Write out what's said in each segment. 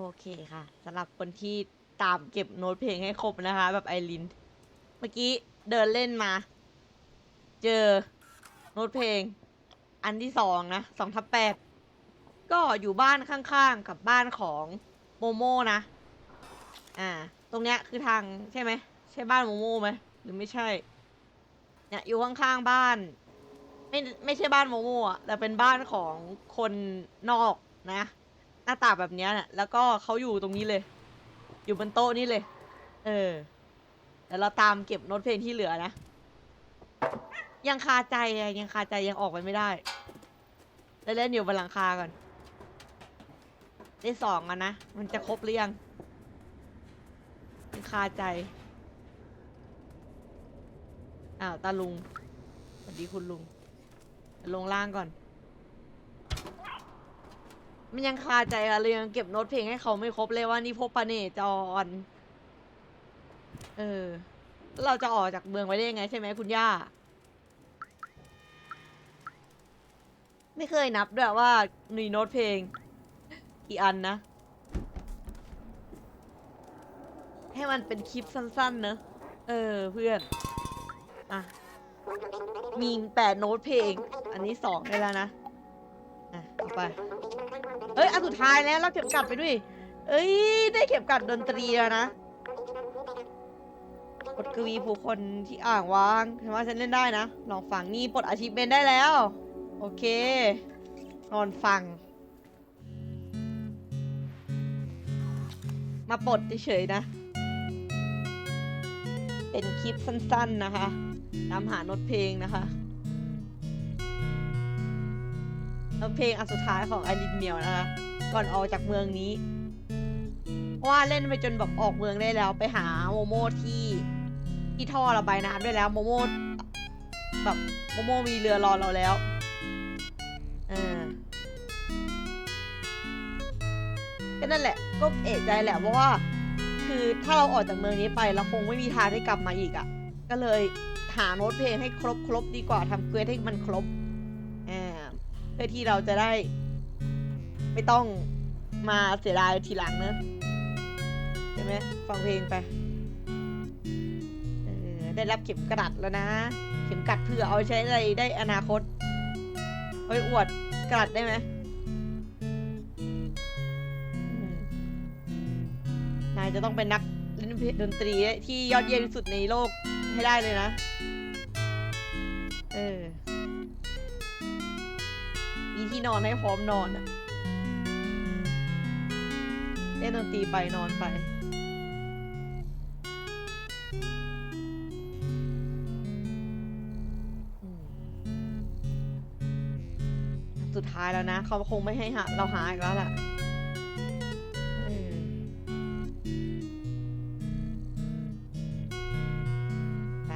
โอเคค่ะสำหรับคนที่ตามเก็บโน้ตเพลงให้ครบนะคะ แบบไอริน เมื่อกี้เดินเล่นมา เจอโน้ตเพลง อันที่สองนะสองทับแปดก็อยู่บ้านข้างๆ กับบ้านของโมโมนะ อ่า ตรงเนี้ยคือทางใช่ไหม ใช่บ้านโมโมไหมหรือไม่ใช่ เนี่ยอยู่ข้างๆบ้าน ไม่ไม่ใช่บ้านโมโมอะแต่เป็นบ้านของคนนอกนะ น้าตาแบบเนี้ยน่ะแล้วก็เขาอยู่ตรงนี้เลย อยู่บนโต๊ะนี่เลย เออเดี๋ยวเราตามเก็บโน้ตเพลงที่เหลือนะ ยังคาใจอะยังคาใจยังออกไปไม่ได้แล้วเล่นอยู่บนหลังคาก่อน ได้สองอะนะ มันจะครบหรือยังยังคาใจ อ้าวตาลุงสวัสดีคุณลุง ลงล่างก่อน มันยังคาใจอะเลยยังเก็บโน้ตเพลงให้เขาไม่ครบเลยว่านี่พบปะเนจร เออแล้วเราจะออกจากเมืองไปได้ยังไงใช่ไหมคุณย่า ไม่เคยนับด้วยว่ามีโน้ตเพลง กี่อันนะ ให้มันเป็นคลิปสั้นๆเนอะ เออเพื่อน อะ มีแปดโน้ตเพลง อันนี้สองได้แล้วนะ อะเอาไป เอ้ยอันสุดท้ายแล้วเราเข็มกลัดไปด้วย เอ้ย ได้เข็มกลัดดนตรีแล้วนะบทกวีผู้คนที่อ่างวางเห็นว่าฉันเล่นได้นะ ลองฟังนี่ปลดอาชีพเบนได้แล้ว โอเค นอนฟัง มาปลดเฉยๆนะ เป็นคลิปสั้นๆนะคะ ตามหาโน้ตเพลงนะคะ โน้ตเพลงอันสุดท้ายของไอรินเมียวนะคะ ก่อนออกจากเมืองนี้ ว่าเล่นไปจนแบบออกเมืองได้แล้ว ไปหาโมโมที่ที่ท่อระบายน้ำได้แล้วโมโมแบบโมโมมีเรือรอเราแล้วเออก็นั่นแหละก็เอะใจแหละเพราะว่า คือถ้าเราออกจากเมืองนี้ไปเราคงไม่มีทางได้กลับมาอีกอะ่ะ ก็เลยหาโน้ตเพลงให้ครบครบดีกว่าทำเควสให้มันครบ เพื่อที่เราจะได้ ไม่ต้องมาเสียดายทีหลังเนอะใช่ไหมฟังเพลงไปได้รับเข็มกลัดแล้วนะ เข็มกัดเพื่อเอาใช้อะไรได้อนาคตเอาไปอวดกลัดได้ไหมนายจะต้องเป็นนักเล่นดนตรีที่ยอดเยี่ยมที่สุดในโลกให้ได้เลยนะ เออ ที่นอนให้พร้อมนอนอะเล่นดนตรีไปนอนไป สุดท้ายแล้วนะ เขาคงไม่ให้หาเราหาอีกแล้วล่ะเออไป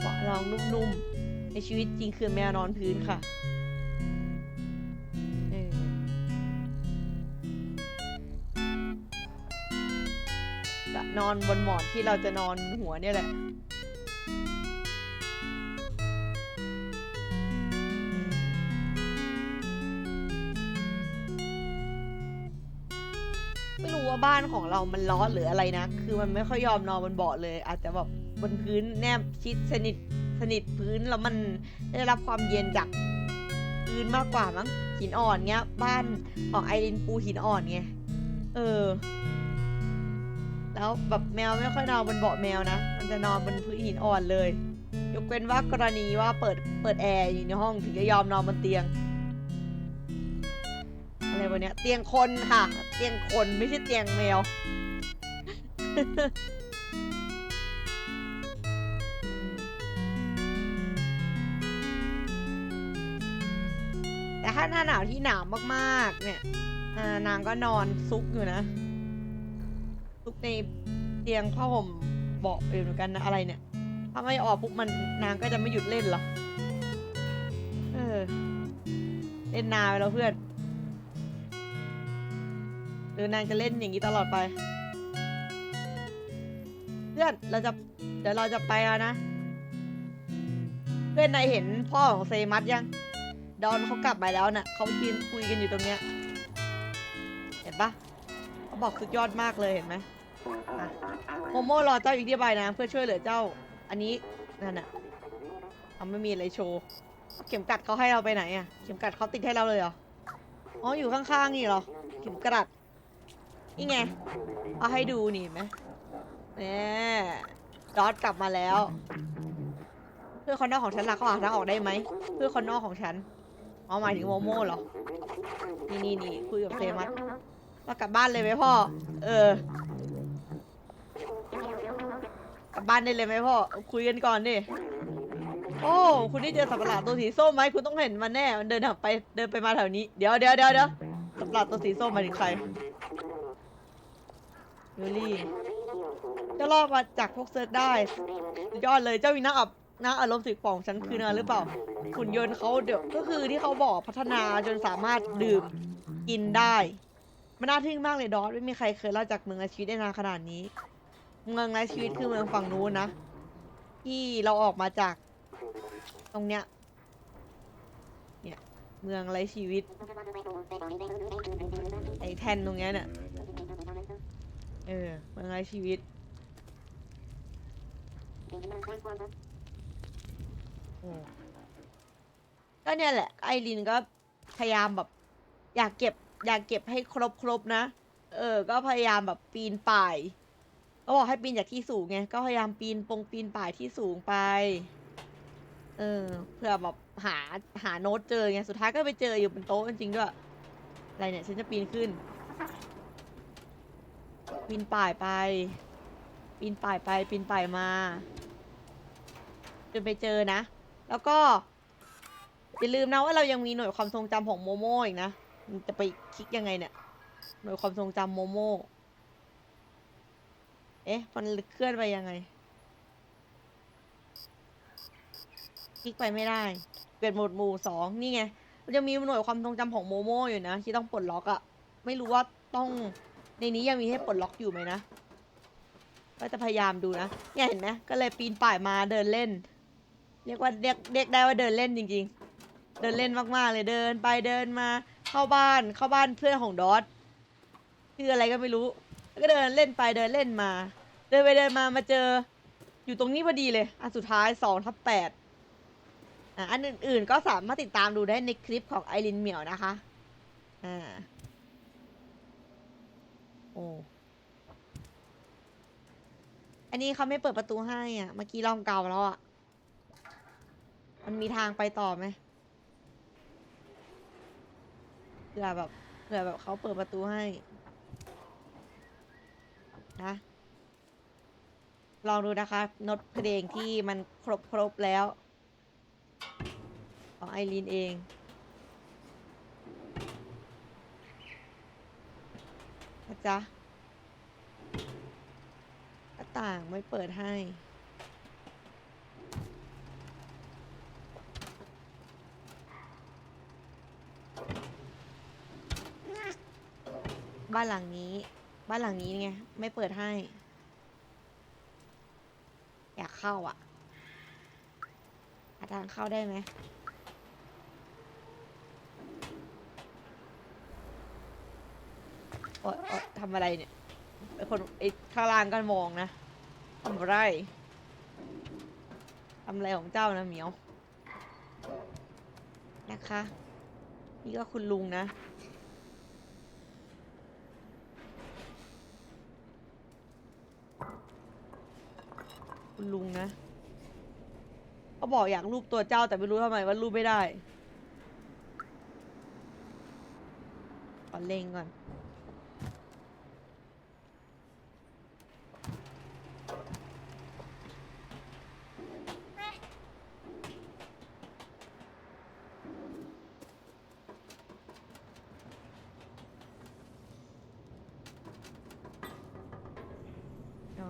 เบาะรองนุ่มๆ ชีวิตจริงคือแมวนอนพื้นค่ะจะนอนบนหมอนที่เราจะนอนหัวเนี่ยแหละไม่รู้ว่าบ้านของเรามันร้อนหรืออะไรนะ คือมันไม่ค่อยยอมนอนบนเบาะเลย อาจจะแบบบนพื้นแนบชิดสนิท สนิทพื้นแล้วมันได้รับความเย็นจากพื้นมากกว่ามั้งหินอ่อนเงี้ย บ้านของไอรินปูหินอ่อนไงเออ แล้วแบบแมวไม่ค่อยนอนบนเบาะแมวนะมันจะนอนบนพื้นหินอ่อนเลย ยกเว้นว่ากรณีว่าเปิดเปิดแอร์อยู่ในห้องถึงจะยอมนอนบนเตียงอะไรวะเนี้ยเตียงคนค่ะ เตียงคนไม่ใช่เตียงแมว แต่ถ้าหน้าหนาวที่หนาวมากๆ เนี่ยนางก็นอนซุกอยู่นะ ซุกในเตียงผ้าห่มเบาะอยู่เหมือนกันนะอะไรเนี่ย ถ้าไม่ออกปุ๊บมันนางก็จะไม่หยุดเล่นหรอเออ เล่นนาไปแล้วเพื่อน หรือนางจะเล่นอย่างนี้ตลอดไป เพื่อนเราจะเดี๋ยวเราจะไปแล้วนะ เพื่อนนายเห็นพ่อของเซมัสยัง ดอนเขากลับมาแล้วนะ่ะเขายืนคุยกันอยู่ตรงเนี้ย เห็นปะเขาบอกสุดยอดมากเลยเห็นไหมโมโม่รอเจ้าอีกที่ใบนะเพื่อช่วยเหลือเจ้า อันนี้นั่นน่ะเขาไม่มีอะไรโชว์ เข็มกัดเขาให้เราไปไหนอะเข็มกัดเขาติดให้เราเลยเหรอ อ๋ออยู่ข้างๆนี่เหรอ เข็มกลัดนี่ไง เอาให้ดูนี่เห็นไหมเนี่ยดอทกลับมาแล้ว เพื่อนคนนอกของฉันล่ะเขาหาทางออกได้ไหม เพื่อนคนนอกของฉัน อ๋อหมายถึงโมโม่เหรอ นี่นี่นี่คุยกับเฟมัสว่ากลับบ้านเลยไหมพ่อ เออ กลับบ้านได้เลยไหมพ่อ คุยกันก่อนดิ โอ้ คุณได้เจอสัตว์ประหลาดตัวสีส้มไหม คุณต้องเห็นมันแน่ มันเดินไปเดินไปมาแถวนี้ เดี๋ยวเดี๋ยวเดี๋ยวเดี๋ยวสัตว์ประหลาดตัวสีส้มหมายถึงใครเวลลี่เจะรอดมาจากพวกเซิร์ฟได้สุดยอดเลยเจ้ามีน้าอับ น้าอารมณ์สิป่องฉันคืนมาหรือเปล่าหุ่นยนต์เขาเดี๋ยวก็คือที่เขาบอกพัฒนาจนสามารถดื่มกินได้ มันน่าทึ่งมากเลยดอสไม่มีใครเคยรอดจากเมืองไร้ชีวิตได้นานขนาดนี้ เมืองไร้ชีวิตคือเมืองฝั่งนู้นนะ ที่เราออกมาจาก ตรงเนี้ย เนี่ย เมืองไร้ชีวิตไอ้แท่นตรงเนี้ยเนี่ยเออเมืองไร้ชีวิตโอ้ ก็เนี่ยแหละ ไอรินก็พยายามแบบ อยากเก็บ อยากเก็บให้ครบครบนะ เออ ก็พยายามแบบปีนป่ายก็บอกให้ปีนจากที่สูงไง ก็พยายามปีนปงปีนป่ายที่สูงไป เออ เพื่อแบบหาหาโน้ตเจอไง สุดท้ายก็ไปเจออยู่บนโต๊ะจริงๆด้วย อะไรเนี่ย ฉันจะปีนขึ้น ปีนป่ายไป ปีนป่ายไป ปีนป่ายมาจนไปเจอนะ แล้วก็ อย่าลืมนะว่าเรายังมีหน่วยความทรงจำของโมโม่อีกนะมันจะไปคลิกยังไงเนี่ย หน่วยความทรงจำโมโม่เอ๊ะมันเคลื่อนไปยังไง คลิกไปไม่ได้ เปลี่ยนโหมดหมู่สองนี่ไงมันจะมีหน่วยความทรงจำของโมโม่อยู่นะ ที่ต้องปลดล็อกอะไม่รู้ว่าต้องในนี้ยังมีให้ปลดล็อกอยู่ไหมนะก็จะพยายามดูนะเนี่ยเห็นไหมก็เลยปีนป่ายมาเดินเล่น เรียกว่าเรียกเรียกได้ว่าเดินเล่นจริง ๆ เดินเล่นมากๆเลยเดินไปเดินมาเข้าบ้านเข้าบ้านเพื่อนของดอทชื่ออะไรก็ไม่รู้ แล้วก็เดินเล่นไปเดินเล่นมา เดินไปเดินมามาเจอ อยู่ตรงนี้พอดีเลย อันสุดท้ายสองทับแปดอะอันอื่นๆก็สามารถติดตามดูได้ในคลิปของไอรินเหมียวนะคะอ่าโอ้อันนี้เขาไม่เปิดประตูให้อะ เมื่อกี้ลองเกาแล้วอะ มันมีทางไปต่อไหมเผื่อแบบเผื่อแบบเขาเปิดประตูให้ นะ ลองดูนะคะน้ตเพลงที่มันครบครบแล้ว ของไอรีนเอง นะจ๊ะหน้าต่างไม่เปิดให้ บ้านหลังนี้ บ้านหลังนี้ไงไม่เปิดให้ อยากเข้าอะหาทางเข้าได้ไหมโอ๊ยโอ๊ยทำอะไรเนี่ยไอคนไอข้างล่างก็มองนะทำอะไรทำอะไรของเจ้านะเหมียว นะคะ นี่ก็คุณลุงนะ คุณลุงนะเขาบอกอยากรูปตัวเจ้าแต่ไม่รู้ทำไมว่ารูปไม่ได้ขอเล็งก่อน อ่า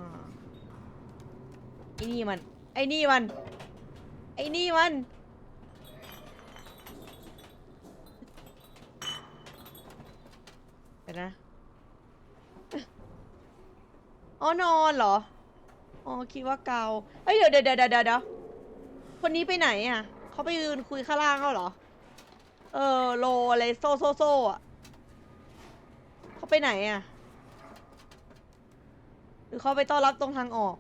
ไอ้นี่มัน ไอ้นี่มัน ไอ้นี่มัน เดี๋ยวนะ อ๋อนอนเหรอ อ๋อคิดว่าเกาเฮ้ยเดี๋ยวเดี๋ยวเดี๋ยวเดี๋ยวเดี๋ยวคนนี้ไปไหนอะ เขาไปยืนคุยข้างล่างเขาเหรอ เออโลอะไรโซโซโซอะ เขาไปไหนอะ หรือเขาไปต้อนรับตรงทางออก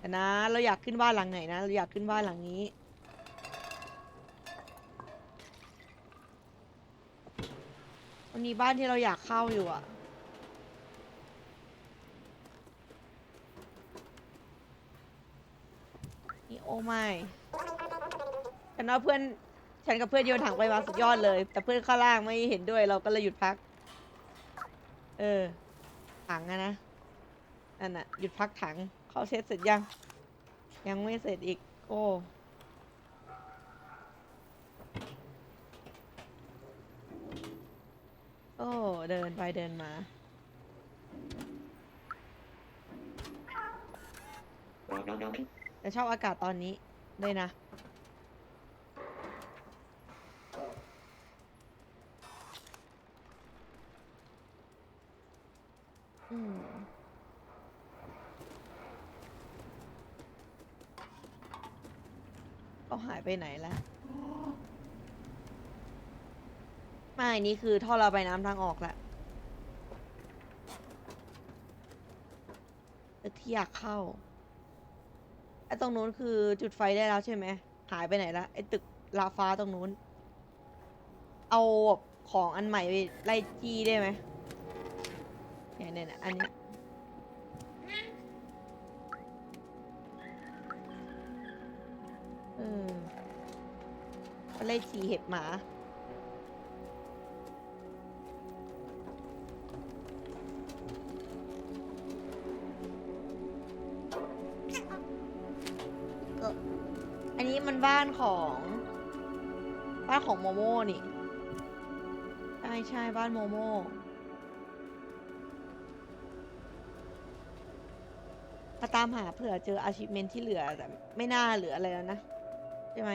แต่นะ เราอยากขึ้นบ้านหลังไหนนะ เราอยากขึ้นบ้านหลังนี้วันนี้บ้านที่เราอยากเข้าอยู่อะนี่โอ้ไม่ฉันว่าเพื่อน ฉันกับเพื่อนโยนถังไปมาสุดยอดเลย แต่เพื่อนข้างล่างไม่เห็นด้วย เราก็เลยหยุดพัก เออ ถังอะนะ นั่นน่ะหยุดพักถัง เขาเช็ดเสร็จยัง ยังไม่เสร็จอีก โอ้โอ้ เดินไปเดินมา แต่ชอบอากาศตอนนี้เลยนะ อืม เขาหาย ไปไหนแล้วไม่นี่คือท่อระบายน้ำทางออกแหละแต่ที่อยากเข้าไอ้ตรงนู้นคือจุดไฟได้แล้วใช่ไหมหายไปไหนละไอ้ตึกลาฟ้าตรงนู้น เอาของอันใหม่ไปไล่จี้ได้ไหมเนี่ยเนี่ยเนี่ยอันเนี้ยเออ ไปไล่จีเห็บหมา ก็ อันนี้มันบ้านของ บ้านของโมโม่นี่ ใช่ใช่บ้านโมโม่มาตามหาเผื่อเจออาชีพเมนที่เหลือแต่ไม่น่าเหลืออะไรแล้วนะ ใช่ไหม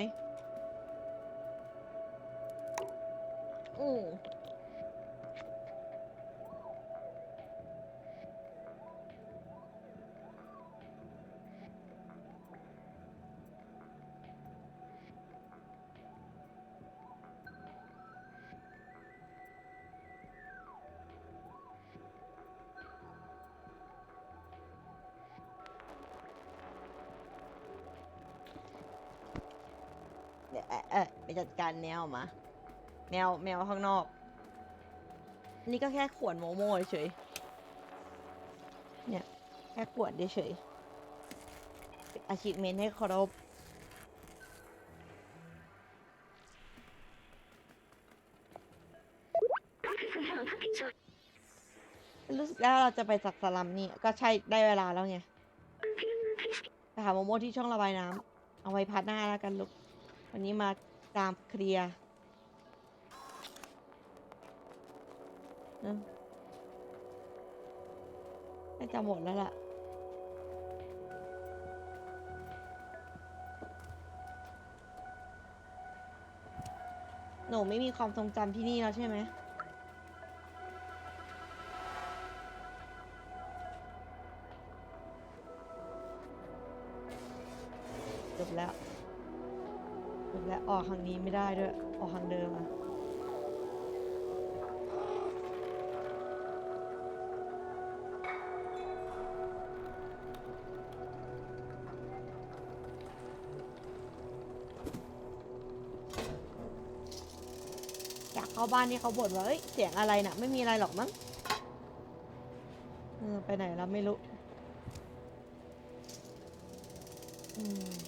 เอ่อเออไปจัดการแมวมา แมวแมวข้างนอก นี่ก็แค่ขวนโมโม่เฉยเนี่ย แค่ขวนเฉยอาชีพเมนให้ครพรู้สึกว่าเราจะไปสักสลัมนี่ ก็ใช่ได้เวลาแล้วไงไปหาโมโม่ที่ช่องระบายน้ำเอาไว้พัดหน้าแล้วกันลูก วันนี้มาตามเคลียร์น่าจะหมดแล้วล่ะ หนูไม่มีความทรงจำที่นี่แล้วใช่ไหม ทางนี้ไม่ได้ด้วย ออกทางเดิมอะอยากเข้าบ้านที่เขาบ่นว่าเอ้ยเสียงอะไรน่ะ ไม่มีอะไรหรอกมั้งเออไปไหนแล้วไม่รู้ อืม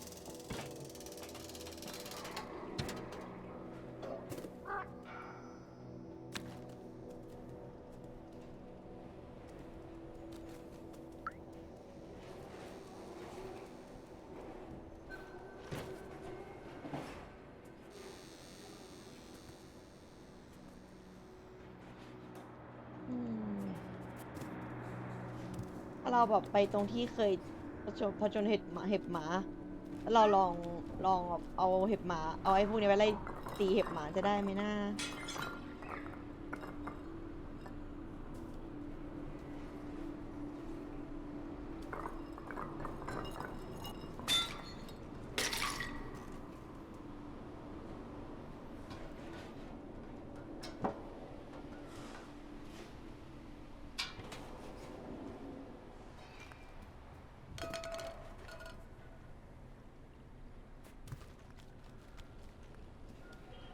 ถ้าเราแบบไปตรงที่เคยผจญผจญเห็บหมาเห็บหมาแล้วเราลองลองแบบเอาเห็บหมา เอาไอ้พวกนี้ไปไล่ตีเห็บหมาจะได้ไหมนะ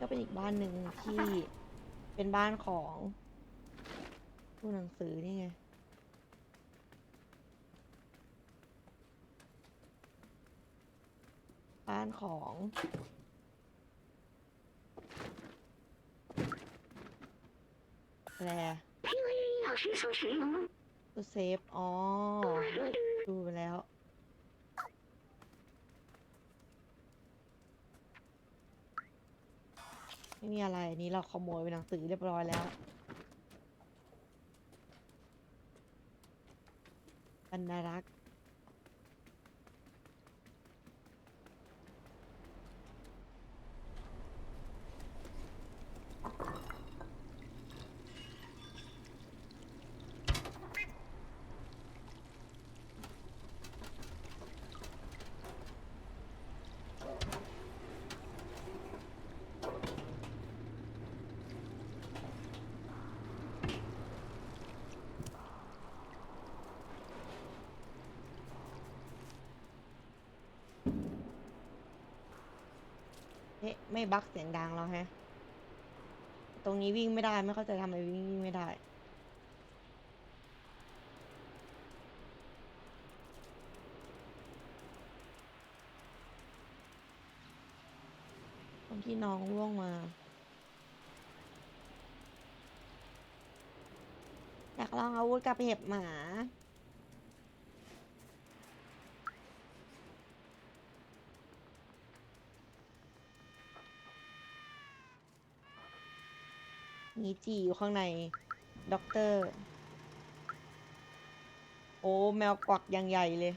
ก็เป็นอีกบ้านหนึ่งที่เป็นบ้านของตู้หนังสือนี่ไง บ้านของแรตู้เซฟ อ๋อ ดูไปแล้ว ไม่มีอะไรอันนี้เราขโมยไปหนังสือเรียบร้อยแล้ว บรรณารักษ์ ไม่บักเสียงดังแล้วฮะ ตรงนี้วิ่งไม่ได้ไม่เข้าใจทำไมวิ่งวิ่งไม่ได้ตรงที่น้องร่วงมา อยากลองอาวุธกับเห็บหมา มีจีอยู่ข้างในด็อกเตอร์ โอ้ แมวกวักอยังใหญ่เลย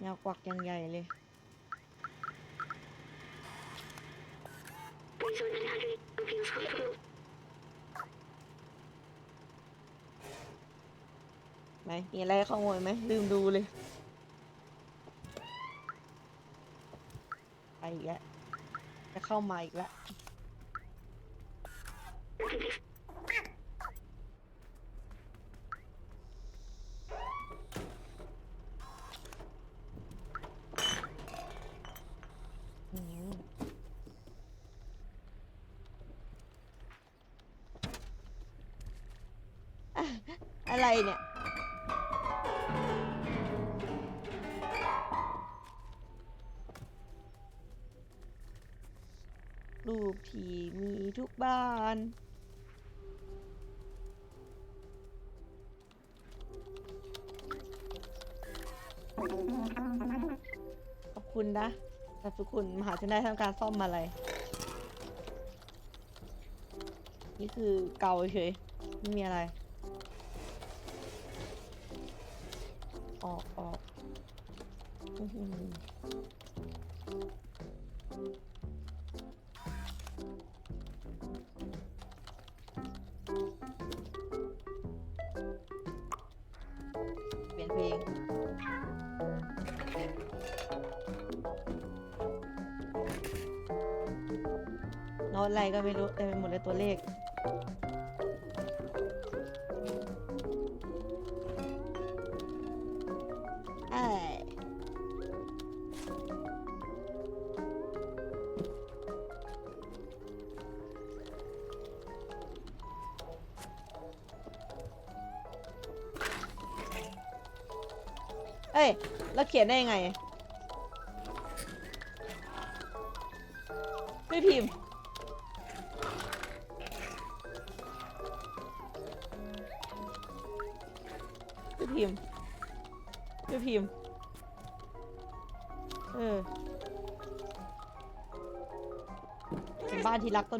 แมวกวักอยังใหญ่เลย ไหมมีอะไรขโมยไหมลืมดูเลย ไปอีกแล้วจะ เข้ามาอีกแล้วอืมอะอะไรเนี่ย รูปที่มีทุกบ้าน ขอบคุณนะขอบคุณมหาชนได้ทำการซ่อมอะไร นี่คือเกาเฉยไม่มีอะไร ออกออก โน้ตอะไรก็ไม่รู้เต็มไปหมดเลยตัวเลข เอ้ยเอ้ย แล้วเขียนได้ยังไง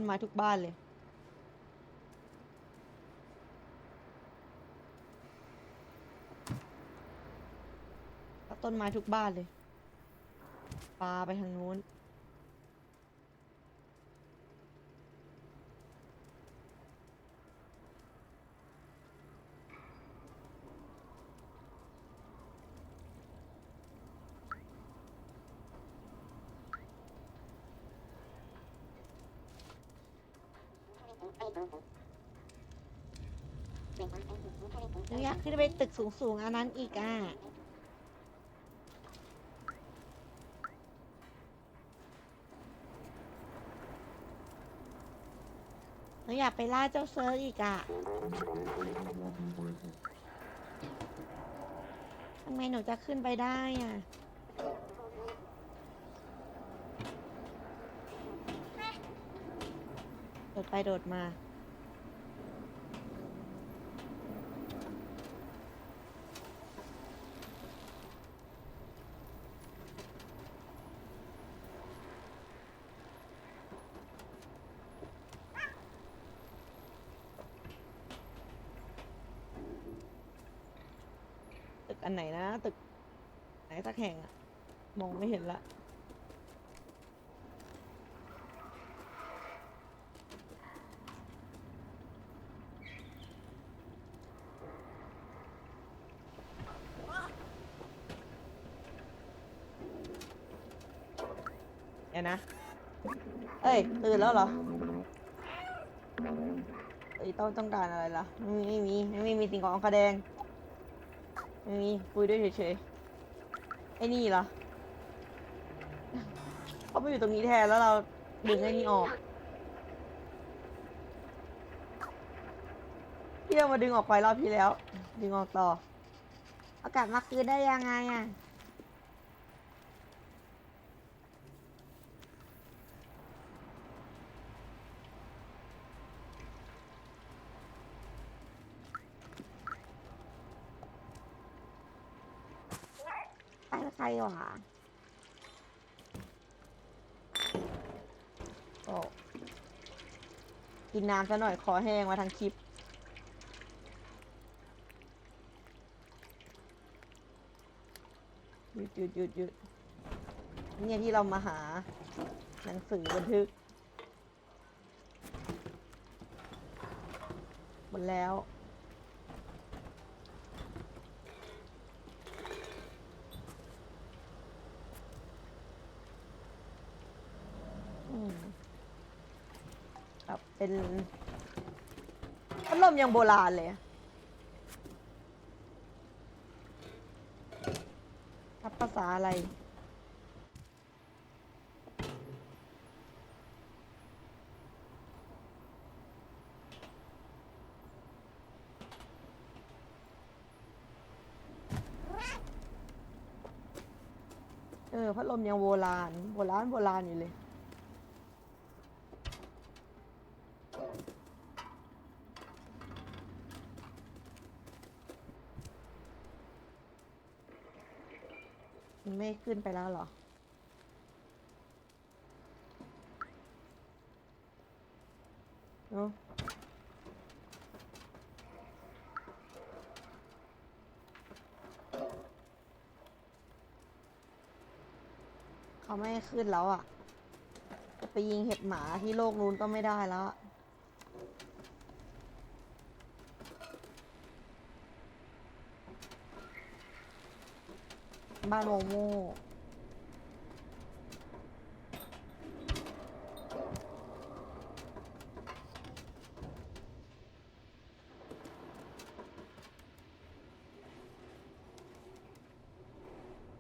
มานที่รักต้นไม้ทุกบ้านเลย ต้นไม้ทุกบ้านเลย ปลาไปทางนู้น จะเปตึกสูงๆอันนั้นอีกอะเราอยากไปล่าเจ้าเซิร์ฟอีกอะทำไมหนูจะขึ้นไปได้อะโดดไปโดดมา แห่งอะมองไม่เห็นละ เดี๋ยวนะ เอ้ย ตื่นแล้วเหรอ เอ้ยต้องต้องการอะไรล่ะ ไม่มีไม่มีไม่มีสิ่งของกระแดง ไม่มีคุยด้วยเฉยๆ ไอ้นี่เหรอเขาไปอยู่ตรงนี้แทนแล้วเราดึงไอ้นี่ออกพี่เอามาดึงออกไปรอบที่แล้ว ดึงออกต่อ อากาศมาคืนได้ยังไงอะ ไปกับใครวะโอ้กินน้ำซะหน่อยคอแห้งมาทั้งคลิป หยุดหยุดหยุดหยุดเนี่ยที่เรามาหา หนังสือบันทึก หมดแล้ว อืมแบบ เป็นพัดลมยังโบราณเลยทับภาษาอะไร เออพัดลมยังโบราณ โบราณ โบราณอยู่เลย มันไม่ขึ้นไปแล้วหรอ เนอะเขาไม่ขึ้นแล้วอะ จะไปยิงเห็บหมาที่โลกนู้นก็ไม่ได้แล้วอะ บ้านโมโม่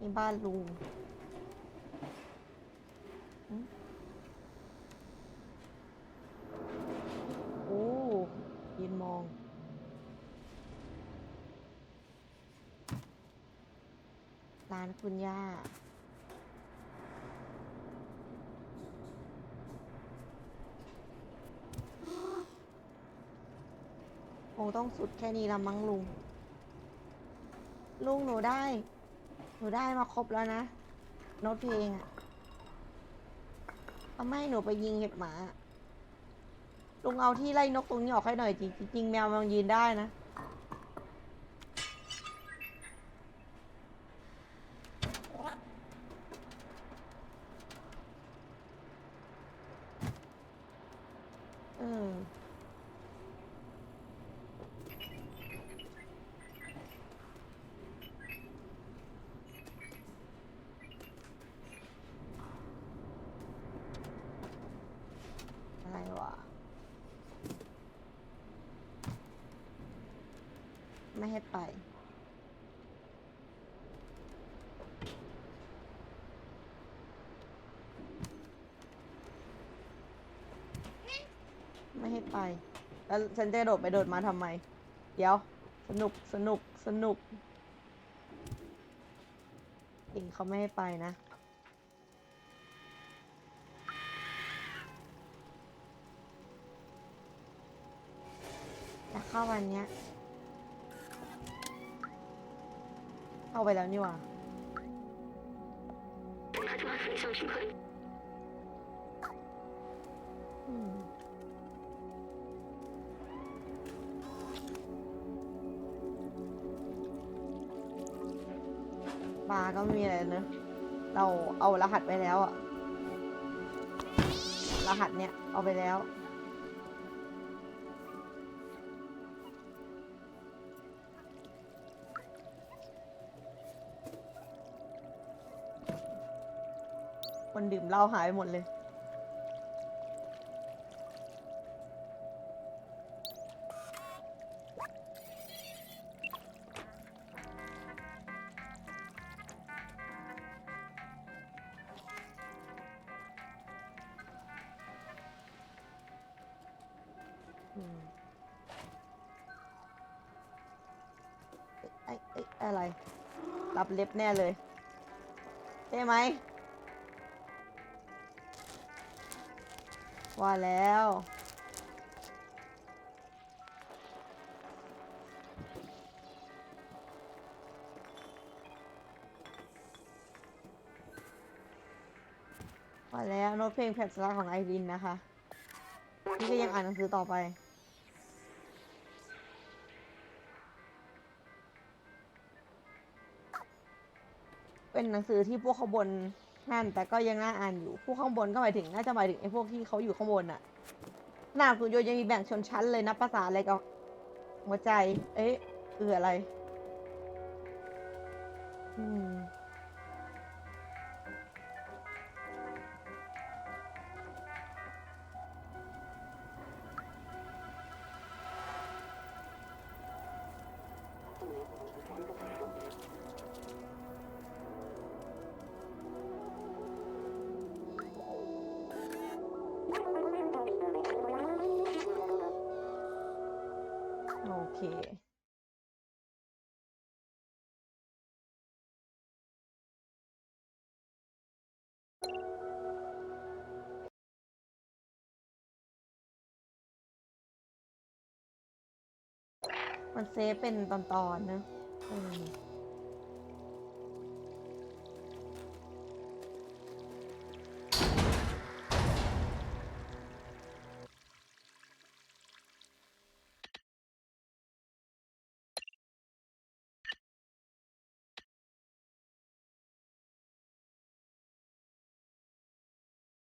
นี่บ้านลุงหึโอ้ยืนมอง ร้านคุณย่า คงต้องสุดแค่นี้ละมั้งลุง ลุงหนูได้ หนูได้มาครบแล้วนะ โน้ตเพลงอะทำไมหนูไปยิงเห็บหมา ลุงเอาที่ไล่นกตรงนี้ออกให้หน่อยจริงจริงแมวมันยืนได้นะ เออ อะไรวะ ไม่ให้ไป ไม่ให้ไป แล้วฉันจะโดดไปโดดมาทำไม เดี๋ยว สนุกสนุกสนุกเองเขาไม่ให้ไปนะจะเข้าวันเนี้ย เข้าไปแล้วนี่หว่าอืมบาร์ก็ไม่มีอะไรเนอะเราเอารหัสไปแล้วอะรหัสเนี่ยเอาไปแล้ว คนดื่มเหล้าหายไปหมดเลย อืมไอ้ไอ้อะไร รับเล็บแน่เลย ใช่ไหม ว่าแล้ว ว่าแล้วโน้ตเพลงแผ่นสลักของไอรินนะคะ นี่ก็ยังอ่านหนังสือต่อไปเป็นหนังสือที่พวกข้างบน นั่นแต่ก็ยังน่าอ่านอยู่พวกข้างบนก็หมายถึงน่าจะหมายถึงไอ้พวกที่เขาอยู่ข้างบนอะหน้าคุณโยยังมีแบ่งชนชั้นเลยนะภาษาอะไรกับหัวใจ เอ๊ะเอออะไร อืม มันเซฟเป็นตอนๆนะเออ